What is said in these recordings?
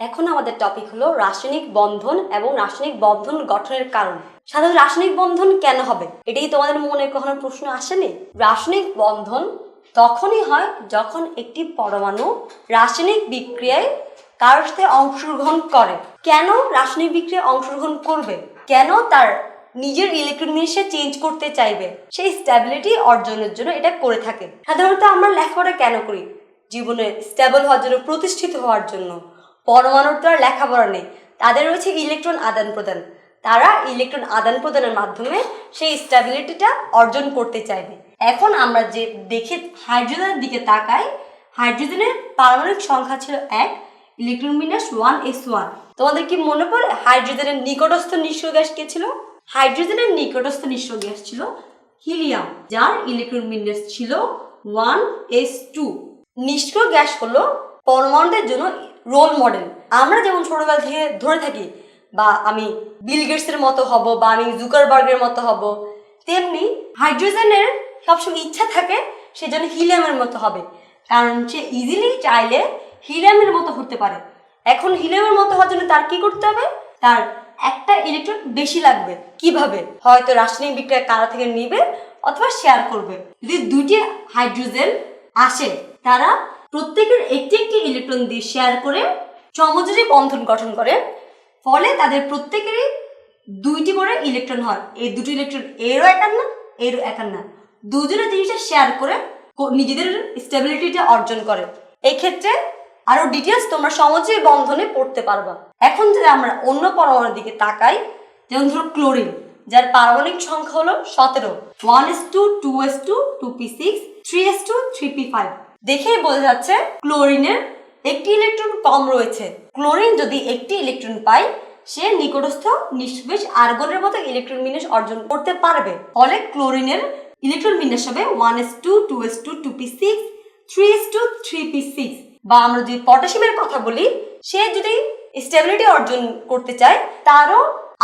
এখন আমাদের টপিক হলো রাসায়নিক বন্ধন এবং রাসায়নিক বন্ধন গঠনের কারণ। সাধারণত রাসায়নিক বন্ধন কেন হবে? এটাই তোমাদের মনে কখনো প্রশ্ন আসেনি? রাসায়নিক বন্ধন তখনই হয় যখন একটি পরমাণু রাসায়নিক বিক্রিয়ায় কারোর সাথে অংশগ্রহণ করে। কেন রাসায়নিক বিক্রিয়ায় অংশগ্রহণ করবে? কেন তার নিজের ইলেকট্রন সে চেঞ্জ করতে চাইবে? সেই স্ট্যাবিলিটি অর্জনের জন্য এটা করে থাকে। সাধারণত আমরা লেখাপড়া কেন করি? জীবনে স্ট্যাবল হওয়ার জন্য, প্রতিষ্ঠিত হওয়ার জন্য। পরমাণুর তো আর লেখাপড়া নেই। তাদের রয়েছে ইলেকট্রন আদান প্রদান। তারা ইলেকট্রন আদান প্রদানের মাধ্যমে সেই স্ট্যাবিলিটিটা অর্জন করতে চাইবে। এখন আমরা যে দেখে হাইড্রোজেনের দিকে তাকাই হাইড্রোজেনের পারমাণবিক সংখ্যা ছিল এক ইলেকট্রন বিন্যাস ওয়ান এস ওয়ান তোমাদের কি মনে পড়ে হাইড্রোজেনের নিকটস্থ নিঃস্ব গ্যাস কে ছিল? হাইড্রোজেনের নিকটস্থ নিঃস্ব গ্যাস ছিল হিলিয়াম যার ইলেকট্রন বিন্যাস ছিল ওয়ান এস টু নিষ্ক্রিয় গ্যাস হলো পরমাণুদের জন্য রোল মডেল আমরা যেমন ছোটবেলা থেকে ধরে থাকি, বা আমি বিল গেটসের মতো হব, বা আমি জুকারবার্গের মতো হব, তেমনি হাইড্রোজেনের সবসময় ইচ্ছা থাকে সে যেন হিলিয়ামের মতো হবে। কারণ সে ইজিলি চাইলে হিলিয়ামের মতো হতে পারে। এখন হিলিয়ামের মতো হওয়ার জন্য তার কি করতে হবে? তার একটা ইলেকট্রন বেশি লাগবে। কীভাবে? হয়তো রাসায়নিক বিক্রিয়া কারা থেকে নিবে, অথবা শেয়ার করবে। যদি দুইটি হাইড্রোজেন আসে, তারা প্রত্যেকের একটি একটি ইলেকট্রন দিয়ে শেয়ার করে সমযোজী বন্ধন গঠন করে। ফলে তাদের প্রত্যেকেরই দুইটি করে ইলেকট্রন হয়। এই দুটি ইলেকট্রন এরও একার না এরও একার না দুজনে জিনিসটা শেয়ার করে নিজেদের স্টেবিলিটিটা অর্জন করে। এক্ষেত্রে ক্ষেত্রে আরও ডিটেলস তোমরা সমযোজী বন্ধনে পড়তে পারবা। এখন যদি আমরা অন্য পরমাণুর দিকে তাকাই, যেমন ধরো ক্লোরিন যার পারমাণবিক সংখ্যা হলো সতেরো। One S two two S two two P six three S two three P five দেখেই বোঝা যাচ্ছে ক্লোরিনের একটি ইলেকট্রন কম রয়েছে। ক্লোরিন যদি একটি ইলেকট্রন পায়, সে নিকটস্থ নিষ্ক্রিয় আর্গনের মতো ইলেকট্রন বিন্যাস অর্জন করতে পারবে। ফলে ক্লোরিনের ইলেকট্রন বিন্যাস হবে one S two two S two two P six three S two three P six বা আমরা যদি পটাশিয়ামের কথা বলি, সে যদি স্টেবিলিটি অর্জন করতে চায়, তারও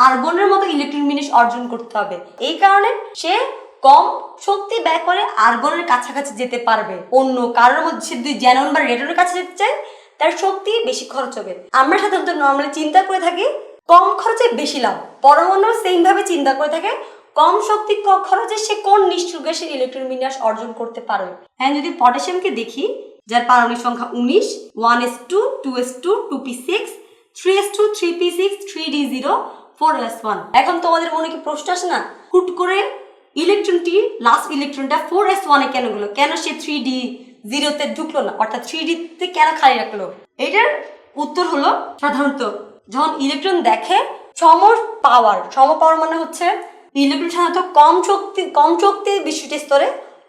আর্গনের মতো ইলেকট্রন বিন্যাস অর্জন করতে হবে। এই কারণে সে কম শক্তি ব্যয় করে আর্গনের কাছাকাছি যেতে পারবে। অন্য কারোর মধ্যে যদি জ্যানন বা রেডনের কাছে যেতে চায়, তার শক্তি বেশি খরচ হবে। আমরা সাধারণত নর্মালি চিন্তা করে থাকি, কম খরচে বেশি লাভ। পরমাণু সেম ভাবে চিন্তা করে থাকে, কম শক্তি খরচে সে কোন নিশ্চুক গ্যাসের ইলেকট্রন বিন্যাস অর্জন করতে পারবে। হ্যাঁ যদি পটাশিয়ামকে দেখি, যার পারমাণবিক সংখ্যা উনিশ one S two two S two two P six three S two three P six three D zero four S one এখন তোমাদের মনে কি প্রশ্ন আসে না? হুট করে ইলেকট্রনটি লাস্ট ইলেকট্রনটা ফোর এস ওয়ানে কেন গেলো? কেন সে থ্রি ডি জিরোতে ঢুকলো না? অর্থাৎ থ্রি ডিতে কেন খালি রাখল? এটার উত্তর হলো সাধারণত যখন ইলেকট্রন দেখে সম পাওয়ার সম পাওয়ার মানে হচ্ছে ইলেকট্রন সাধারণত কম শক্তি কম শক্তি বিশিষ্ট স্তরে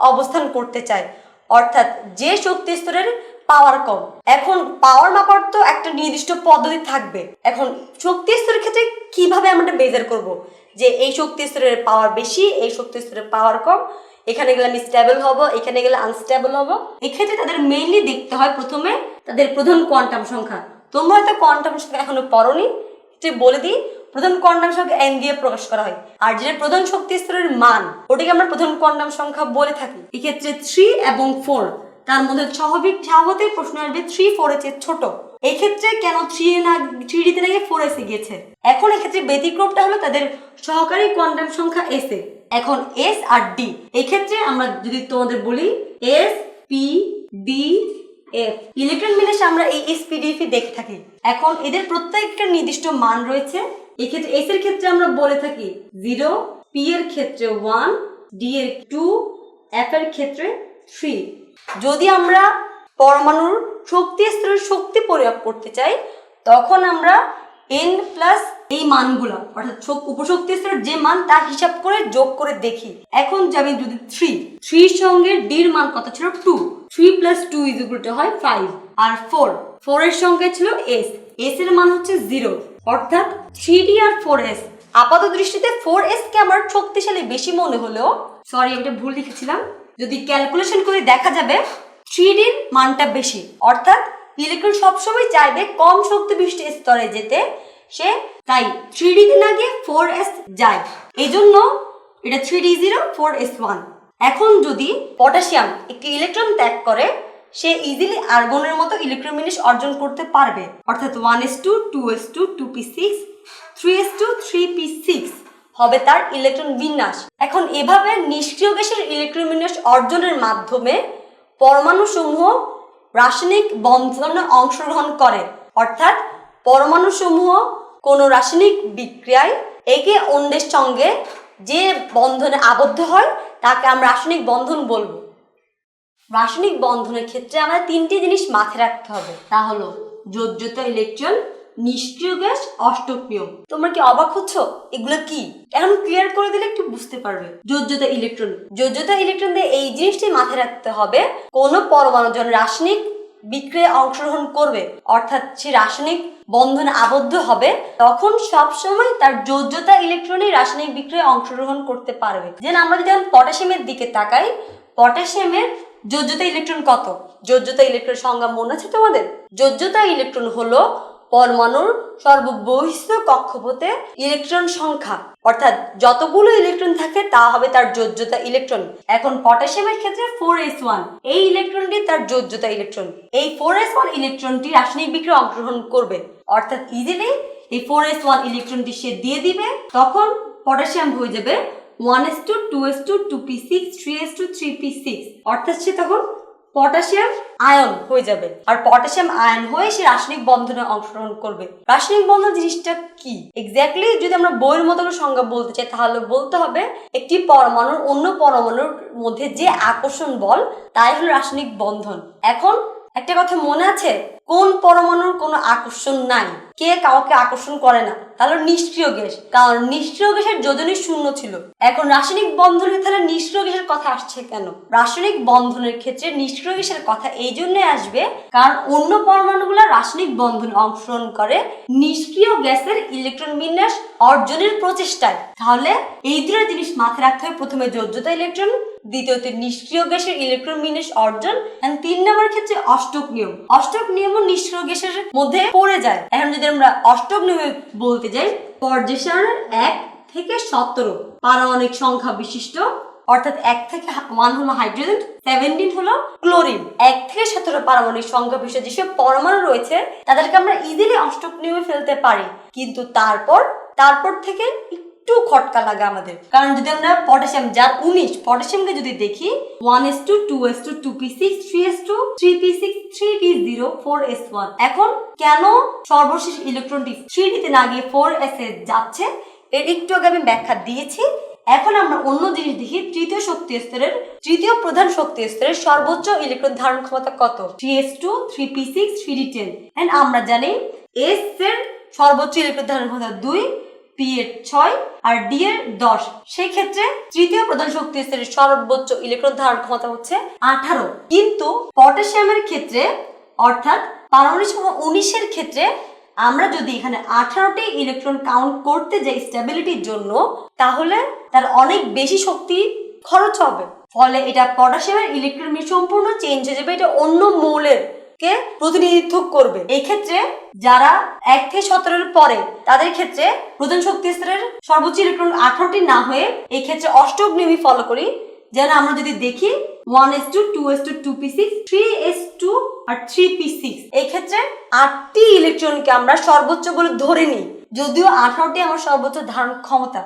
অবস্থান করতে চায়। অর্থাৎ যে শক্তি স্তরের পাওয়ার কম। এখন পাওয়ার মাপার তো একটা নির্দিষ্ট পদ্ধতি থাকবে। এখন শক্তি স্তরের ক্ষেত্রে কীভাবে আমরা বেজার করব? যে এই শক্তি স্তরের পাওয়ার বেশি, এই শক্তি স্তরের পাওয়ার কম। এখানে গেলে আমি স্টেবল হব, এখানে গেলে আনস্টেবল হব। এক্ষেত্রে তাদের মেইনলি দেখতে হয় প্রথমে তাদের প্রধান কোয়ান্টাম সংখ্যা। তোমরা হয়তো কোয়ান্টাম সংখ্যা এখনও পড়নি। যে বলে দিই, প্রধান কোয়ান্টাম সংখ্যা এন দিয়ে প্রকাশ করা হয়। আর যেটা প্রধান শক্তি স্তরের মান, ওটাকে আমরা প্রধান কোয়ান্টাম সংখ্যা বলে থাকি। এক্ষেত্রে থ্রি এবং ফোর তার মধ্যে স্বাভাবিক স্বাভাবিক প্রশ্ন আসবে থ্রি ফোর এর চেয়ে ছোট। এই ক্ষেত্রে কেন থ্রি না থ্রি ডিতে না গিয়ে ফোর এসে গিয়েছে? এখন এক্ষেত্রে ব্যতিক্রমটা হলো তাদের সহকারী কোয়ান্টাম সংখ্যা এস এ। এখন এস আর ডি এক্ষেত্রে আমরা যদি তোমাদের বলি s p d f electron বিন্যাসে আমরা এই এসপিডিএফ দেখে থাকি। এখন এদের প্রত্যেকটা নির্দিষ্ট মান রয়েছে। এক্ষেত্রে এস এর ক্ষেত্রে আমরা বলে থাকি জিরো পি এর ক্ষেত্রে ওয়ান ডি এর টু এফ এর ক্ষেত্রে থ্রি যদি আমরা পরমাণুর শক্তি, স্তরের শক্তি পরিমাপ করতে চাই, তখন আমরা এন প্লাস এই মানগুলো, অর্থাৎ উপশক্তি স্তরের যে মান, তার হিসাব করে যোগ করে দেখি। এখন যাবে যদি থ্রি থ্রির সঙ্গে ডির মান কত ছিল? Two three plus two is হয় ফাইভ আর ফোর ফোর এর সঙ্গে ছিল এস এস এর মান হচ্ছে জিরো অর্থাৎ থ্রি ডি আর ফোর এস আপাত দৃষ্টিতে ফোর এস কে আমার শক্তিশালী বেশি মনে হলেও সরি এটা ভুল লিখেছিলাম। যদি ক্যালকুলেশন করে দেখা যাবে থ্রি ডির মানটা বেশি। অর্থাৎ ইলেকট্রন সবসময় চাইবে কম শক্তি বিশিষ্ট স্তরে যেতে। সে তাই থ্রি ডিতে না ফোর এস যায়। এই জন্য এটা three d zero, four s one. এখন যদি পটাশিয়াম একটি ইলেকট্রন ত্যাগ করে, সে ইজিলি আর্গনের মতো ইলেকট্রোমিনিস অর্জন করতে পারবে। অর্থাৎ one s two two s two two p six, three s two, three p six হবে তার ইলেকট্রন বিন্যাস। এখন এভাবে নিষ্ক্রিয় গ্যাসের ইলেকট্রন বিন্যাস অর্জনের মাধ্যমে পরমাণু সমূহ রাসায়নিক বন্ধনে অংশগ্রহণ করে। অর্থাৎ পরমাণু সমূহ কোনো রাসায়নিক বিক্রিয়ায় একে অন্যের সঙ্গে যে বন্ধনে আবদ্ধ হয়, তাকে আমরা রাসায়নিক বন্ধন বলব। রাসায়নিক বন্ধনের ক্ষেত্রে আমাদের তিনটি জিনিস মাথায় রাখতে হবে। তা হলো যোজ্যতা ইলেকট্রন নিষ্ক্রিয় গ্যাস অষ্টক নিয়ম তোমরা কি অবাক হচ্ছ? এগুলো কি? এখন ক্লিয়ার করে দিলে একটু বুঝতে পারবে। যোজ্যতা ইলেকট্রন যোজ্যতা ইলেকট্রন দিয়ে এই জিনিসটি মাথায় রাখতে হবে, কোন পরমাণু যখন রাসায়নিক বিক্রিয়ায় অংশগ্রহণ করবে, অর্থাৎ সে রাসায়নিক বন্ধন আবদ্ধ হবে, তখন সব সময় তার যোজ্যতা ইলেকট্রনই রাসায়নিক বিক্রিয়ায় অংশগ্রহণ করতে পারবে। যেন আমরা যদি পটাশিয়ামের দিকে তাকাই, পটাশিয়ামের যোজ্যতা ইলেকট্রন কত? যোজ্যতা ইলেকট্রন সংজ্ঞা মনে আছে তোমাদের? যোজ্যতা ইলেকট্রন হলো পরমাণুর সর্ববহিষ্ঠ কক্ষপথে ইলেকট্রন সংখ্যা। অর্থাৎ যতগুলো ইলেকট্রন থাকে, তা হবে তার যোজ্যতা ইলেকট্রন। এখন পটাশিয়ামের ক্ষেত্রে ফোর এস ওয়ান। এই ইলেকট্রনটি তার যোজ্যতা ইলেকট্রন। এই ফোর এস ওয়ান ইলেকট্রনটি রাসায়নিক বিক্রিয়া অংশগ্রহণ করবে। অর্থাৎ ইজিলি এই ফোর এস ওয়ান ইলেকট্রনটি সে দিয়ে দিবে, তখন পটাশিয়াম হয়ে যাবে one s two two s two two p six, three s two, three p six. অর্থাৎ সে তখন পটাশিয়াম আয়ন হয়ে যাবে। আর পটাশিয়াম আয়ন হয়ে সে রাসায়নিক বন্ধনে অংশগ্রহণ করবে। রাসায়নিক বন্ধন জিনিসটা কি? এক্স্যাক্টলি যদি আমরা বইয়ের মতো সংজ্ঞা বলতে চাই, তাহলে বলতে হবে একটি পরমাণুর অন্য পরমাণুর মধ্যে যে আকর্ষণ বল, তাই হলো রাসায়নিক বন্ধন। এখন একটা কথা মনে আছে? কোন পরমাণুর কোনো আকর্ষণ নাই। কে কাউকে আকর্ষণ করে না। তাহলে নিষ্ক্রিয় গ্যাস। কারণ নিষ্ক্রিয় গ্যাসের যোজনী শূন্য ছিল। এখন রাসায়নিক বন্ধনের তাহলে নিষ্ক্রিয় গ্যাসের কথা আসছে কেন? রাসায়নিক বন্ধনের ক্ষেত্রে নিষ্ক্রিয় গ্যাসের কথা এই জন্য আসবে, কারণ অন্য পরমাণুগুলো রাসায়নিক বন্ধনে অংশগ্রহণ করে নিষ্ক্রিয় গ্যাসের ইলেকট্রন বিন্যাস অর্জনের প্রচেষ্টায়। তাহলে এই দুটো জিনিস মাথায় রাখতে হবে। প্রথমে যোজ্যতা ইলেকট্রন দ্বিতীয়তে নিষ্ক্রিয় গ্যাসের ইলেকট্রন বিন্যাস অর্জন and তিন নম্বর ক্ষেত্রে অষ্টক নিয়ম। অষ্টক নিয়মও নিষ্ক্রিয় গ্যাসের মধ্যে পড়ে যায়। এখন যদি আমরা অষ্টক নিয়মে বলতে যাই পর্যায় এক থেকে সতেরো। পারমাণবিক সংখ্যা বিশিষ্ট, অর্থাৎ এক থেকে ওয়ান হলো হাইড্রোজেন সেভেন্টিন হলো ক্লোরিন এক থেকে সতেরো পারমাণবিক সংখ্যা বিশিষ্ট যেসব পরমাণু রয়েছে, তাদেরকে আমরা ইজিলি অষ্টক নিয়মে ফেলতে পারি। কিন্তু তারপর তারপর থেকে একটু খটকা লাগে আমাদের। কারণ যদি আমরা পটাশিয়াম যার উনিশ পটাশিয়ামকে যদি দেখি one s two two s two two p six three s two three p six three p zero four s one এখন কেন সর্বশেষ ইলেকট্রনটি থ্রি ডিতে না গিয়ে ফোর এস এ যাচ্ছে? এর একটু আগে আমি ব্যাখ্যা দিয়েছি। এখন আমরা অন্য জিনিস দেখি, তৃতীয় শক্তি স্তরের, তৃতীয় প্রধান শক্তি স্তরের সর্বোচ্চ ইলেকট্রন ধারণ ক্ষমতা কত? Three s two three p six three d ten আমরা জানি এস এর সর্বোচ্চ ইলেকট্রন ধারণ ক্ষমতা দুই পি এর ছয় আর ডি এর দশ। সেই ক্ষেত্রে তৃতীয় প্রধান শক্তি স্তরের সর্বোচ্চ ইলেকট্রন ধারণ ক্ষমতা হচ্ছে আঠারো। কিন্তু পটাশিয়ামের ক্ষেত্রে, অর্থাৎ পারমাণবিক সংখ্যা উনিশের ক্ষেত্রে, আমরা যদি এখানে আঠারোটি ইলেকট্রন কাউন্ট করতে যাই স্টেবিলিটির জন্য, তাহলে তার অনেক বেশি শক্তি খরচ হবে। ফলে এটা পটাশিয়ামের ইলেকট্রন সম্পূর্ণ চেঞ্জ হয়ে যাবে, এটা অন্য মৌলের কে প্রতিনিধিত্ব করবে? এই ক্ষেত্রে যারা এক থেকে সতেরোর পরে, তাদের ক্ষেত্রে প্রধান শক্তি স্তরের সর্বোচ্চ ইলেকট্রন আঠারোটি না হয়ে এই ক্ষেত্রে অষ্টক নিয়মই ফলো করি। যেন আমরা যদি দেখি one s two two s two two p six three s two আর থ্রি পি সিক্স এই ক্ষেত্রে আটটি ইলেকট্রনকে আমরা সর্বোচ্চ বলে ধরে নিই। যদিও আঠারোটি আমার সর্বোচ্চ ধারণ ক্ষমতা।